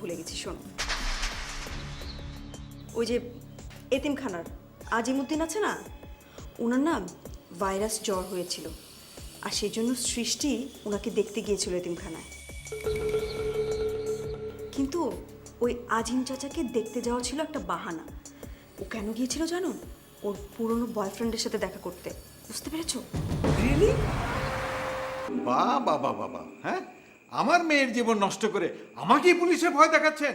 ভুলে গেছি, শোন। ওই যে এতিমখানার আজিমুদ্দিন আছে না? ওনার নাম ভাইরাস জ্বর হয়েছিল, আর সেই জন্য সৃষ্টি ওনাকে দেখতে গিয়েছিল এতিমখানায়। কিন্তু ওই আজিম চাচাকে দেখতে যাওয়া ছিল একটা বাহানা। ও কেন গিয়েছিল জানো? ওর পুরনো বয়ফ্রেন্ডের সাথে দেখা করতে। বুঝতে পেরেছ? রিয়েলি বা বাবা বাবা হ্যাঁ? আমার মেয়ের জীবন নষ্ট করে আমাকেই পুলিশে ভয় দেখাচ্ছেন।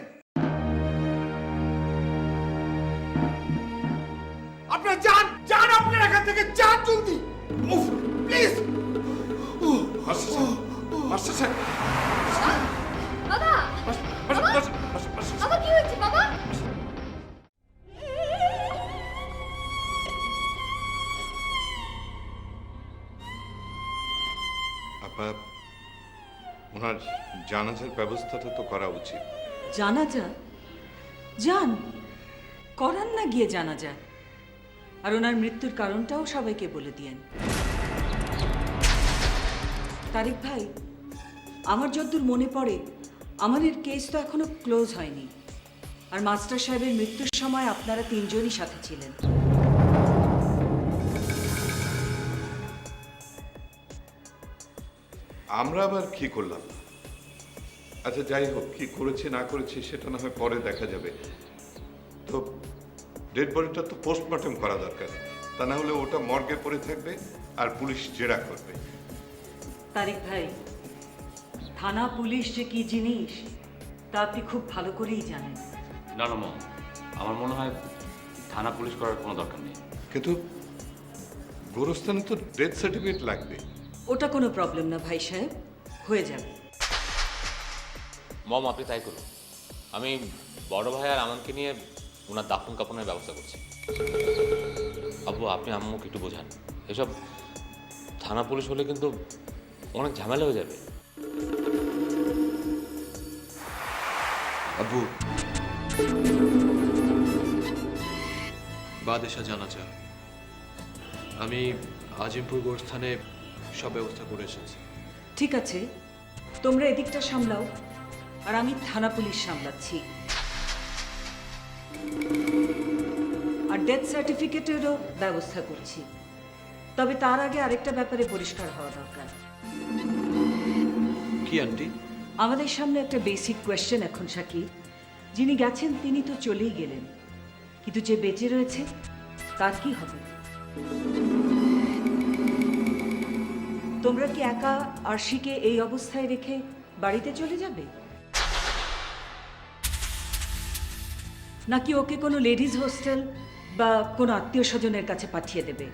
আপনার যান যান আপনার এখান থেকে যান জলদি। উফ প্লিজ বাবা। বাবা কি হয়েছে বাবা? আপা ওনার জানাজার ব্যবস্থাটা তো করা উচিত। জানাজা? যান। করান না গিয়ে জানাজা। আর ওনার মৃত্যুর কারণটাও সবাইকে বলে দিয়েন। তারিক ভাই, আমার যদ্দূর মনে পড়ে, আমাদের কেস তো এখনও ক্লোজ হয়নি। আর মাস্টার সাহেবের মৃত্যুর সময় আপনারা তিনজনই সাথে ছিলেন। আমরা আবার কি করলাম? আচ্ছা যাই হোক কি করেছি না করেছি সেটা না হয় পরে দেখা যাবে। তো ডেড বডিটা তো পোস্টমর্টম করা দরকার। তা না হলে ওটা মর্গে পড়ে থাকবে আর পুলিশ জেরা করবে। তারিক ভাই থানা পুলিশ যে কি জিনিস তা আপনি খুব ভালো করেই জানেন। না না মম আমার মনে হয় থানা পুলিশ করার কোনো দরকার নেই। কিন্তু গোরস্থানে তো ডেথ সার্টিফিকেট লাগবে। ওটা কোনো প্রবলেম না ভাই সাহেব। হয়ে যাবে। মম আপনি তাই করুন। আমি বড় ভাই আর আমাকে নিয়ে ওনার দাফন কাপনের ব্যবস্থা করছি। আব্বু আপনি আম্মুকে একটু বোঝান। এসব থানা পুলিশ হলে কিন্তু অনেক ঝামেলা হয়ে যাবে। আব্বু। বাদেশা জানা যা আমি আজিমপুর গোরস্থানে সব ব্যবস্থা করে এসেছি। ঠিক আছে তোমরা এদিকটা সামলাও আর আমি থানা পুলিশ সামলাচ্ছি। আর ডেথ সার্টিফিকেটেরও ব্যবস্থা করছি। তবে তার আগে আরেকটা ব্যাপারে পরিষ্কার হওয়া দরকার। কি আন্টি? আমাদের সামনে একটা বেসিক কোয়েশ্চেন এখন শাকিব যিনি গেছেন তিনি তো চলেই গেলেন। কিন্তু যে বেঁচে রয়েছে তার কি হবে? তোমরা কি একা আরশিকে এই অবস্থায় রেখে বাড়িতে চলে যাবে? নাকি ওকে কোনো লেডিজ হোস্টেল বা কোনো আত্মীয় স্বজনের কাছে পাঠিয়ে দেবে?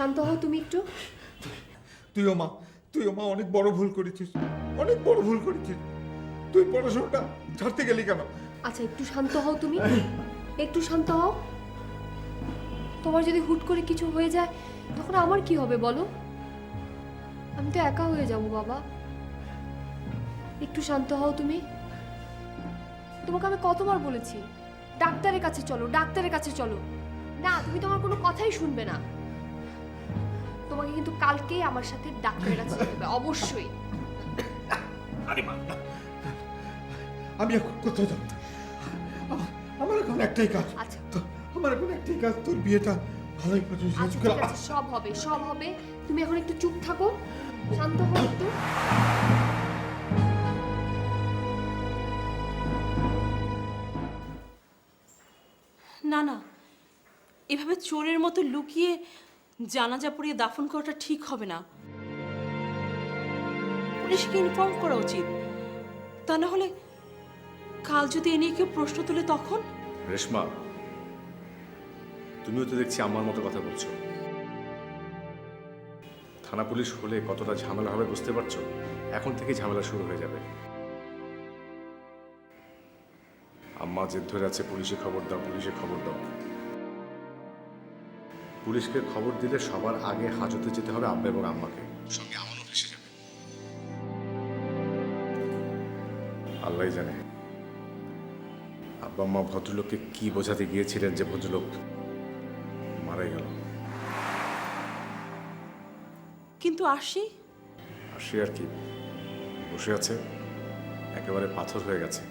শান্ত হও তুমি একটু। তুইও মা তুইও মা অনেক বড় ভুল করেছিস অনেক বড় ভুল করেছিস। তুই পড়াশোনাটা ছাড়তে গেলি কেন? আচ্ছা একটু শান্ত হও তুমি। একটু শান্ত হও। তোমার যদি হুট করে কিছু হয়ে যায় তখন আমার কি হবে বলো? আমি তো একা হয়ে যাব বাবা। একটু শান্ত হও তুমি। তোমাকে আমি কতবার বলেছি ডাক্তারের কাছে চলো ডাক্তারের কাছে চলো। না তুমি তো আমার কোনো কথাই শুনবে না। তোমাকে কিন্তু কালকেই আমার সাথে ডাক্তারের কাছে যেতে হবে অবশ্যই। আরে মা আমি এখন কোথাও যাব না। আমার- এখন একটাই কাজ। আচ্ছা। তো- আমার এখন একটাই কাজ তোর বিয়েটা ভালোই করে শেষ আচ্ছা সব হবে সব হবে। তুমি এখন একটু চুপ থাকো শান্ত হও একটু। না না এভাবে চোরের মতো লুকিয়ে জানাজা পড়িয়ে দাফন করাটা ঠিক হবে না। পুলিশকে ইনফর্ম করা উচিত। তা না হলে কাল যদি এ নিয়ে কেউ প্রশ্ন তোলে তখন? রেশমা, তুমিও তো দেখছি আমার মতো কথা বলছো। থানা পুলিশ হলে কতটা ঝামেলা হবে বুঝতে পারছ? এখন থেকে ঝামেলা শুরু হয়ে যাবে। আম্মা জেদ ধরে আছে, পুলিশে খবর দাও, পুলিশে খবর দাও। পুলিশকে খবর দিলে সবার আগে হাজতে যেতে হবে আব্বা এবং আম্মাকে। সঙ্গে আমারও ভেসে যাবে। আল্লাহ জানে। আব্বা আম্মা ভদ্রলোককে কি বোঝাতে গিয়েছিলেন যে ভদ্রলোক মারা গেল। কিন্তু আসি আসি আর কি? বসে আছে একেবারে পাথর হয়ে গেছে।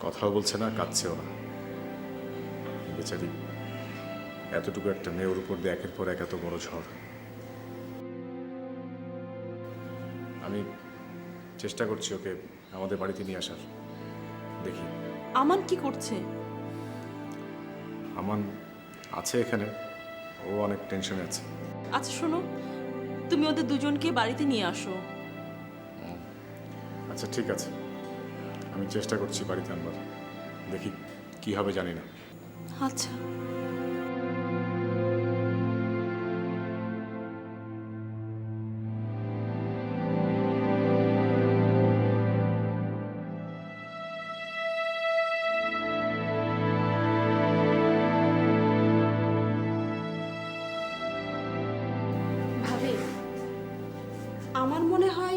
কথাও বলছে না কাঁদছেও না। বেচারি এতটুকু একটা মেয়ের উপর দিয়ে একের পর এক এত বড় ঝড়। আমি চেষ্টা করছি ওকে আমাদের বাড়িতে নিয়ে আসার। দেখি। আমান কি করছে? আমান আছে এখানে। ও অনেক টেনশনে আছে। আচ্ছা শোনো। তুমি ওদের দুজনকে বাড়িতে নিয়ে আসো। আচ্ছা ঠিক আছে। আমি চেষ্টা করছি বাড়িতে আনবার। দেখি কি হবে জানি না। আচ্ছা। মনে হয়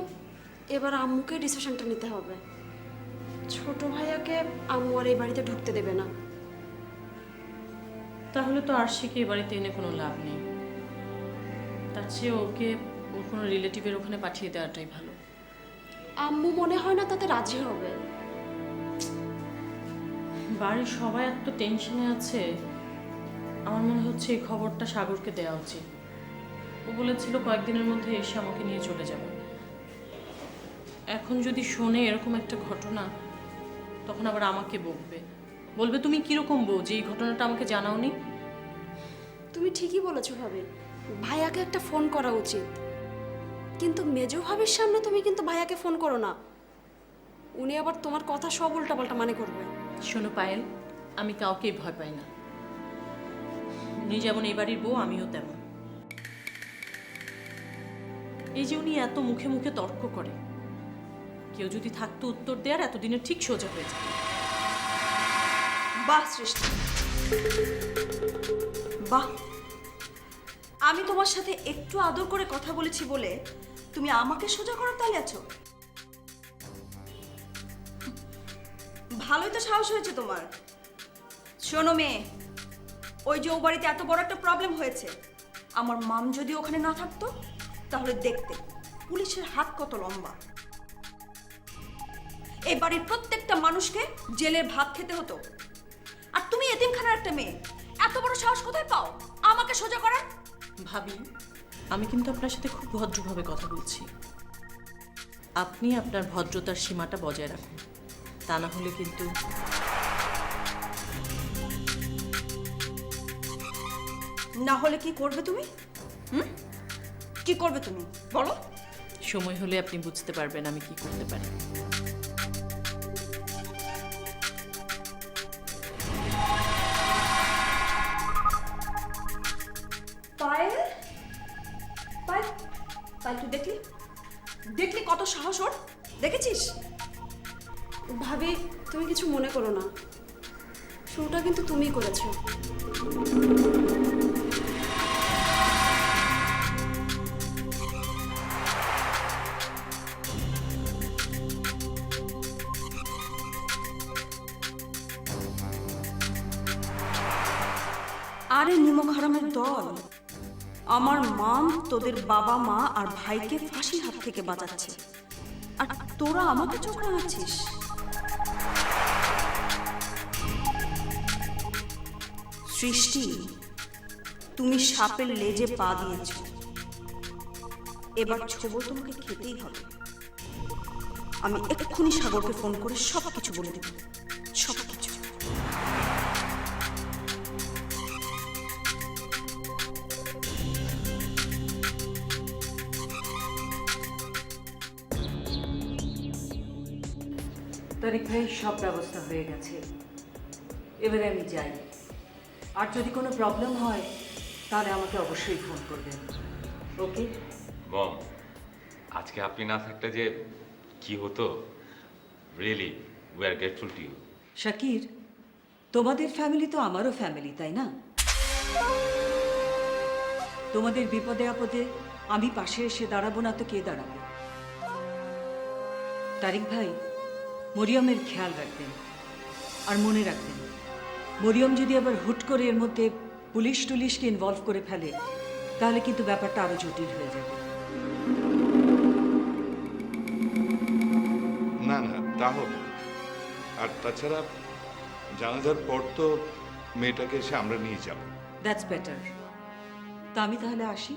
এবার আম্মুকে ডিসিশনটা নিতে হবে। ছোট ভাইয়াকে আম্মু আর এই বাড়িতে ঢুকতে দেবে না। তাহলে তো আরশিকে এ বাড়িতে এনে কোনো লাভ নেই। তার চেয়ে ওকে ওর কোনো রিলেটিভের ওখানে পাঠিয়ে দেওয়াটাই ভালো। আম্মু মনে হয় না তাতে রাজি হবে। বাড়ির সবাই এত টেনশনে আছে আমার মনে হচ্ছে এই খবরটা সাগরকে দেওয়া উচিত। ও বলেছিল কয়েকদিনের মধ্যে এসে আমাকে নিয়ে চলে যাবে। এখন যদি শোনে এরকম একটা ঘটনা তখন আবার আমাকে বকবে। বলবে তুমি কীরকম বউ? যে এই ঘটনাটা আমাকে জানাওনি? তুমি ঠিকই বলেছ ভাবে। ভাইয়াকে একটা ফোন করা উচিত। কিন্তু মেজো ভাবির সামনে তুমি কিন্তু ভাইয়াকে ফোন করো না। উনি আবার তোমার কথা সব উল্টাপাল্টা মানে করবে। শোনো পায়েল আমি কাউকেই ভয় পাই না। উনি যেমন এই বাড়ির বউ আমিও তেমন। এই যে উনি এত মুখে মুখে তর্ক করে কেউ যদি থাকতো উত্তর দেওয়ার এতদিনে ঠিক সোজা হয়ে যেত। বাহ, সৃষ্টি। বাহ। আমি তোমার সাথে একটু আদর করে কথা বলেছি বলে তুমি আমাকে সোজা করার তালে আছো? ভালোই তো সাহস হয়েছে তোমার। শোনো মেয়ে, ওই যে ও বাড়িতে এত বড় একটা প্রবলেম হয়েছে। আমার মাম যদি ওখানে না থাকতো, তাহলে দেখতে পুলিশের হাত কত লম্বা। এই বাড়ির প্রত্যেকটা মানুষকে জেলের ভাত খেতে হতো। আর তুমি এতিমখানার একটা মেয়ে। এত বড় সাহস কোথায় পাও? আমাকে সোজা করার? ভাবি আমি কিন্তু আপনার সাথে খুব ভদ্রভাবে কথা বলছি। আপনি আপনার ভদ্রতার সীমাটা বজায় রাখুন। তা না হলে কিন্তু না হলে কি করবে তুমি? হুম? কি করবে তুমি? বলো। সময় হলে আপনি বুঝতে পারবেন আমি কি করতে পারি। কিন্তু করেছ। আরে নিমক হারামের দল, আমার মাম তোদের বাবা মা আর ভাইকে ফাঁসির হাত থেকে বাঁচাচ্ছে। আর তোরা আমাকে চোখ রাঙাচ্ছিস। সৃষ্টি, তুমি সাপের লেজে পা দিয়েছ। এবার ছবল তোমাকে খেতেই হবে। আমি এক্ষুনি সাগরকে ফোন করে সব কিছু বলে দেব। সব কিছু তারিক ভাই, সব ব্যবস্থা হয়ে গেছে। এবারে আমি যাই। আর যদি কোনো প্রবলেম হয় তাহলে আমাকে অবশ্যই ফোন করবেন। ওকে মম আজকে আপনি না থাকলে যে কি হতো? Really we are grateful to you Shakir তোমাদের ফ্যামিলি তো আমারও ফ্যামিলি তাই না? তোমাদের বিপদে আপদে আমি পাশে এসে দাঁড়াবো না তো কে দাঁড়াবে? তারিক ভাই মরিয়মের খেয়াল রাখবেন আর মনে রাখবেন মরিয়ম যদি আবার হুট করে এর মধ্যে পুলিশ টুলিশকে ইনভলভ করে ফেলে তাহলে কিন্তু ব্যাপারটা আরও জটিল হয়ে যাবে। না না তা হবে আর তাছাড়া জানাজার পর তো মেয়েটাকে এসে আমরা নিয়ে যাব। দ্যাটস বেটার তা আমি তাহলে আসি।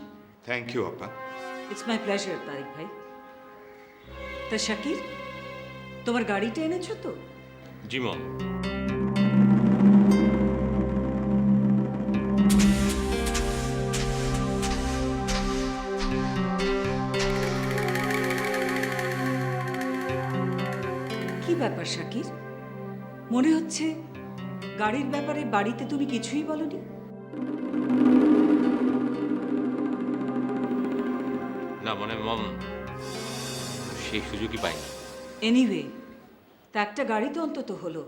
থ্যাংক ইউ আপা। ইটস মাই প্লেজার তারিক ভাই। তা শাকির তোমার গাড়িটা এনেছো তো? জি মম শাকির? মনে হচ্ছে গাড়ির ব্যাপারে বাড়িতে তুমি কিছুই বলনি। না মানে মম সেই সুযোগই পাইনি। এনিওয়ে তা একটা গাড়ি তো অন্তত হলো।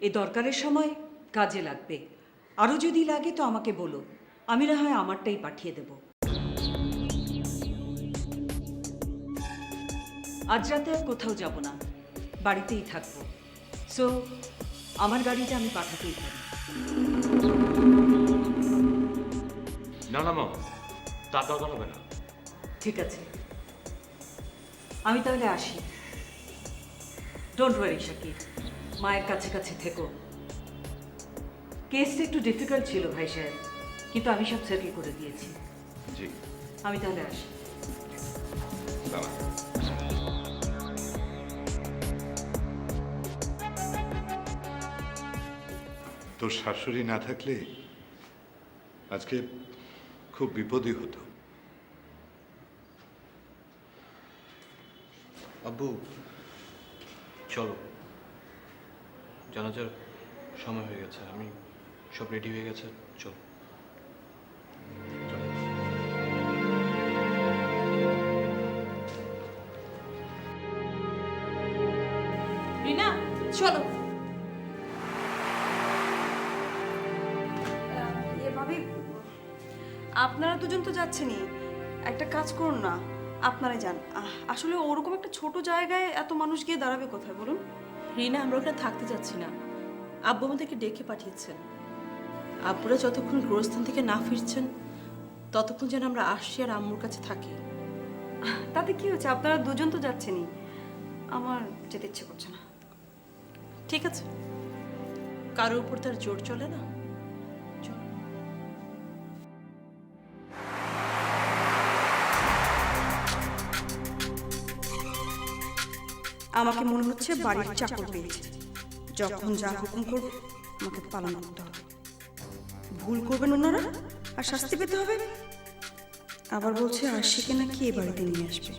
এ দরকারের সময় কাজে লাগবে। আরও যদি লাগে তো আমাকে বলো। আমি না হয় আমারটাই পাঠিয়ে দেব। আজ রাতে আর কোথাও যাব না। বাড়িতেই থাকব। সো আমার গাড়িটা আমি পাঠাতেই পারি। না না তার দরকার হবে না। ঠিক আছে। আমি তাহলে আসি। ডোন্ট ওয়ারি শাকির মায়ের কাছে কাছে থেকো। কেসটা একটু ডিফিকাল্ট ছিল ভাই সাহেব। কিন্তু আমি সব সেটেল করে দিয়েছি। জি। আমি তাহলে আসি। তোর শাশুড়ি না থাকলে আজকে খুব বিপদই হতো। আব্বু, চলো। জানাজার সময় হয়ে গেছে, আমি সব রেডি হয়ে গেছে। দুজন তো যাচ্ছেনই। একটা কাজ করুন না আপনারাই যান। আহ, আসলে ওরকম একটা ছোট জায়গায় এত মানুষ গিয়ে দাঁড়াবে কোথায় বলুন? রিনা আমরা ওখানে থাকতে যাচ্ছি না। আব্বু আমাদেরকে ডেকে পাঠিয়েছেন। আব্বুরা যতক্ষণ গোরস্থান থেকে না ফিরছেন ততক্ষণ যেন আমরা আসছি আর আম্মুর কাছে থাকি। তাতে কি হচ্ছে? আপনারা দুজন তো যাচ্ছেনই। আমার যেতে ইচ্ছে করছে না। ঠিক আছে। কারোর উপর তার জোর চলে না। আমাকে মনে হচ্ছে বাড়ির চাকর পেয়েছে। যখন যা হুকুম করবে আমাকে পালন করতে হবে। ভুল করবেন ওনারা আর শাস্তি পেতে হবে। আবার বলছে আশিকে নাকি এ বাড়িতে নিয়ে আসবে।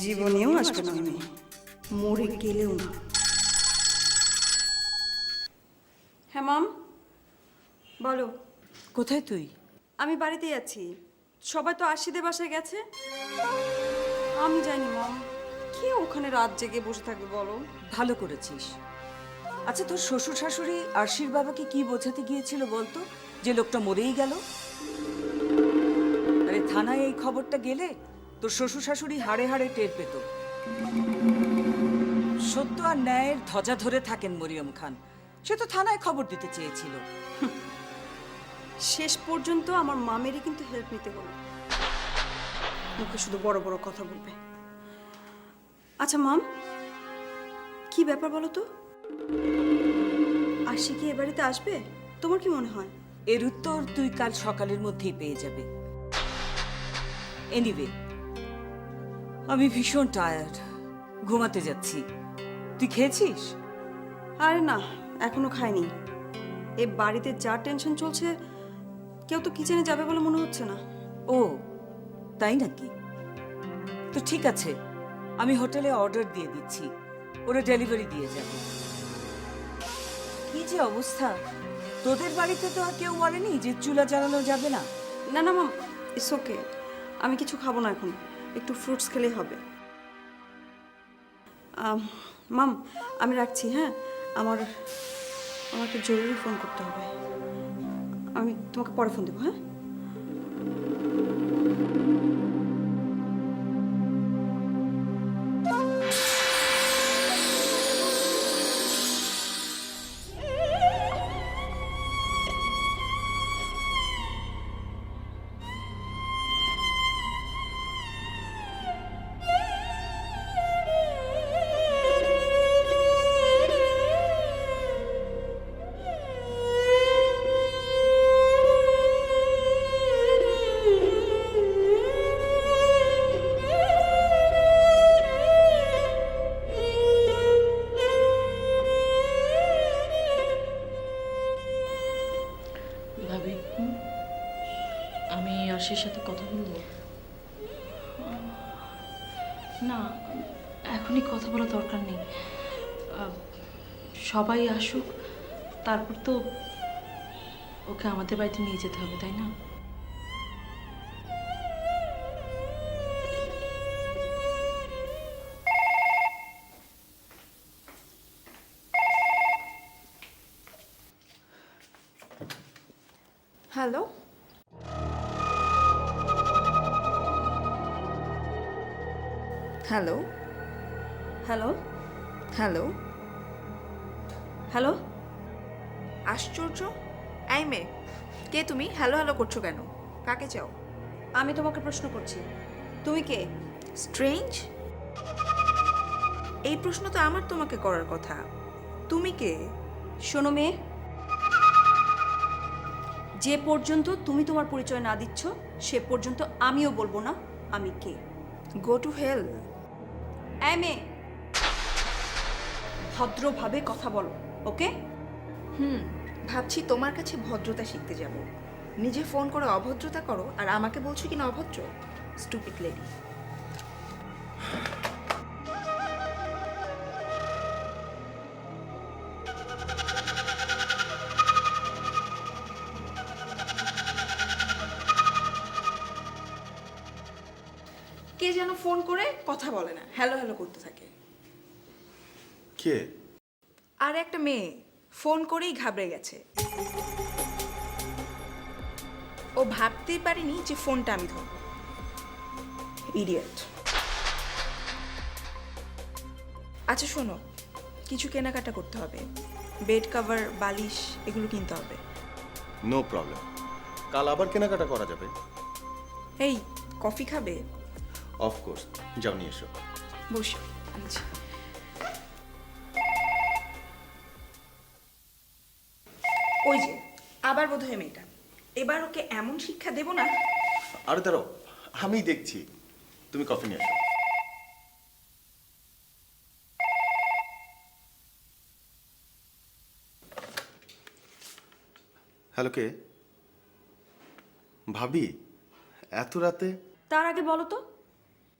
জীবনেও আসবে না উনি। মরে গেলেও না। হ্যাঁ মাম। বলো। কোথায় তুই? আমি বাড়িতেই আছি। সবাই তো আশিদের বাসায় গেছে। আমি জানি মম। ওখানে রাত জেগে বসে থাকবে বলো? ভালো করেছিস। আচ্ছা তোর শ্বশুর শাশুড়ি আরশির বাবাকে কি বোঝাতে গিয়েছিল বলতো? যে লোকটা মরেই গেল? আরে থানায় এই খবরটা গেলে তোর শ্বশুর শাশুড়ি হাড়ে হাড়ে টের পেত। সত্য আর ন্যায়ের ধ্বজা ধরে থাকেন মরিয়ম খান। সে তো থানায় খবর দিতে চেয়েছিল। শেষ পর্যন্ত আমার মামেরই কিন্তু হেল্প নিতে হলো। মুখে শুধু বড় বড় কথা বলবে। আচ্ছা মাম কি ব্যাপার বলো তো? আশি কি এ বাড়িতে আসবে? তোমার কি মনে হয়? এর উত্তর তুই কাল সকালের মধ্যেই পেয়ে যাবে। এনিওয়ে আমি ভীষণ টায়ার্ড ঘুমাতে যাচ্ছি। তুই খেয়েছিস? আরে না এখনও খাইনি। এ বাড়িতে যা টেনশন চলছে কেউ তো কিচেনে যাবে বলে মনে হচ্ছে না। ও তাই নাকি? তো ঠিক আছে আমি হোটেলে অর্ডার দিয়ে দিচ্ছি। ওরা ডেলিভারি দিয়ে যাবে। কি যে অবস্থা। তোদের বাড়িতে তো আর কেউ বলেনি যে চুলা জ্বালানো যাবে না। না না মাম ইটস ওকে আমি কিছু খাব না এখন। একটু ফ্রুটস খেলেই হবে। মাম আমি রাখছি হ্যাঁ? আমার, আমাকে জরুরি ফোন করতে হবে। আমি তোমাকে পরে ফোন দেবো হ্যাঁ? আমি আশির সাথে কথা বলব? না, এখনই কথা বলা দরকার নেই। সবাই আসুক, তারপর তো ওকে আমাদের বাড়িতে নিয়ে যেতে হবে, তাই না? করছ কেন? কাকে চাও? আমি তোমাকে প্রশ্ন করছি। তুমি কে? স্ট্রেঞ্জ এই প্রশ্ন তো আমার তোমাকে করার কথা। তুমি কে? শোনো মেয়ে। যে পর্যন্ত তুমি তোমার পরিচয় না দিচ্ছ, সে পর্যন্ত আমিও বলব না আমি কে। গো টু হেল এই মেয়ে। ভদ্রভাবে কথা বলো, ওকে? হুম, ভাবছি তোমার কাছে ভদ্রতা শিখতে যাব। নিজে ফোন করে অভদ্রতা করো আর আমাকে বলছো কি না অভদ্র? স্টুপিড লেডি কে যেন ফোন করে কথা বলে না হ্যালো হ্যালো করতে থাকে। কে? আর একটা মেয়ে ফোন করেই ঘাবড়ে গেছে। ও ভাবতেই পারেনি যে ফোনটা আমি ধরব। ইডিয়েট আচ্ছা শোনো কিছু কেনাকাটা করতে হবে। বেড কভার বালিশ এগুলো কিনতে হবে। নো প্রবলেম কাল আবার কেনাকাটা করা যাবে। এই কফি খাবে? অফকোর্স যাও নিয়ে এসো। বসো আচ্ছা। ওই যে আবার বোধহয় মেয়েটা। এবার ওকে এমন শিক্ষা দেব না। আরে দাঁড়াও আমি দেখছি। তুমি কফি নিয়ে এসো হ্যালো কে? ভাবি এত রাতে? তার আগে বলো তো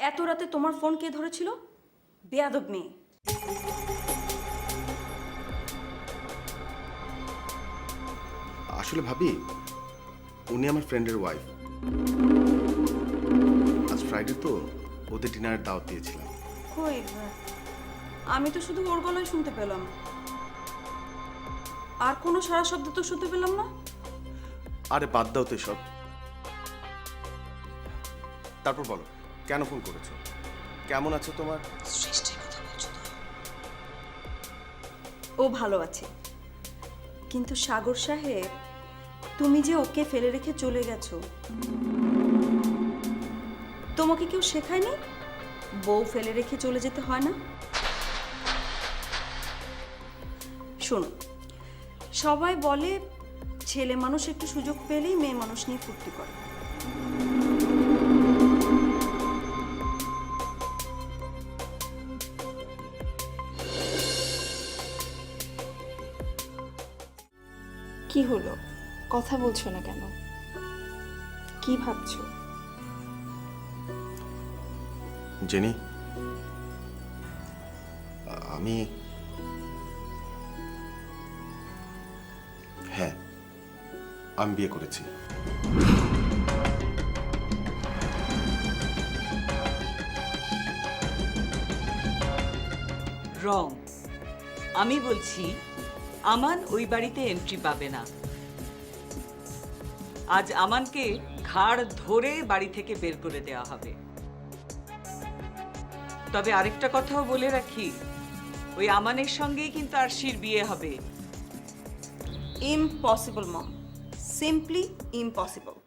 এত রাতে তোমার ফোন কে ধরেছিল? বেয়াদব মেয়ে। আসলে ভাবি উনি আমার ফ্রেন্ডের ওয়াইফ আজ ফ্রাইডে তো ওদের ডিনারের দাওয়াত দিয়েছিলাম। কই আমি তো শুধু ওর গলায় শুনতে পেলাম। আর কোনো সারা শব্দ তো শুনতে পেলাম না? আরে বাদ দাও তো সব তারপর বলো কেন ফোন করেছ? কেমন আছো তোমার? ও ভালো আছে। কিন্তু সাগর সাহেব তুমি যে ওকে ফেলে রেখে চলে গেছো, তোমাকে কেউ শেখায়নি? বউ ফেলে রেখে চলে যেতে হয় না? শোনো, সবাই বলে ছেলে মানুষ একটু সুযোগ পেলেই মেয়ে মানুষ নিয়ে ফুর্তি করে। কি হলো? কথা বলছো না কেন? কি ভাবছ? জেনি আমি হ্যাঁ আমি বিয়ে করেছি। রং আমি বলছি আমান ওই বাড়িতে এন্ট্রি পাবে না। আজ আমানকে ঘাড় ধরে বাড়ি থেকে বের করে দেওয়া হবে। তবে আরেকটা কথাও বলে রাখি, ওই আমানের সঙ্গেই কিন্তু আরশির বিয়ে হবে। ইম্পসিবল মম সিম্পলি ইম্পসিবল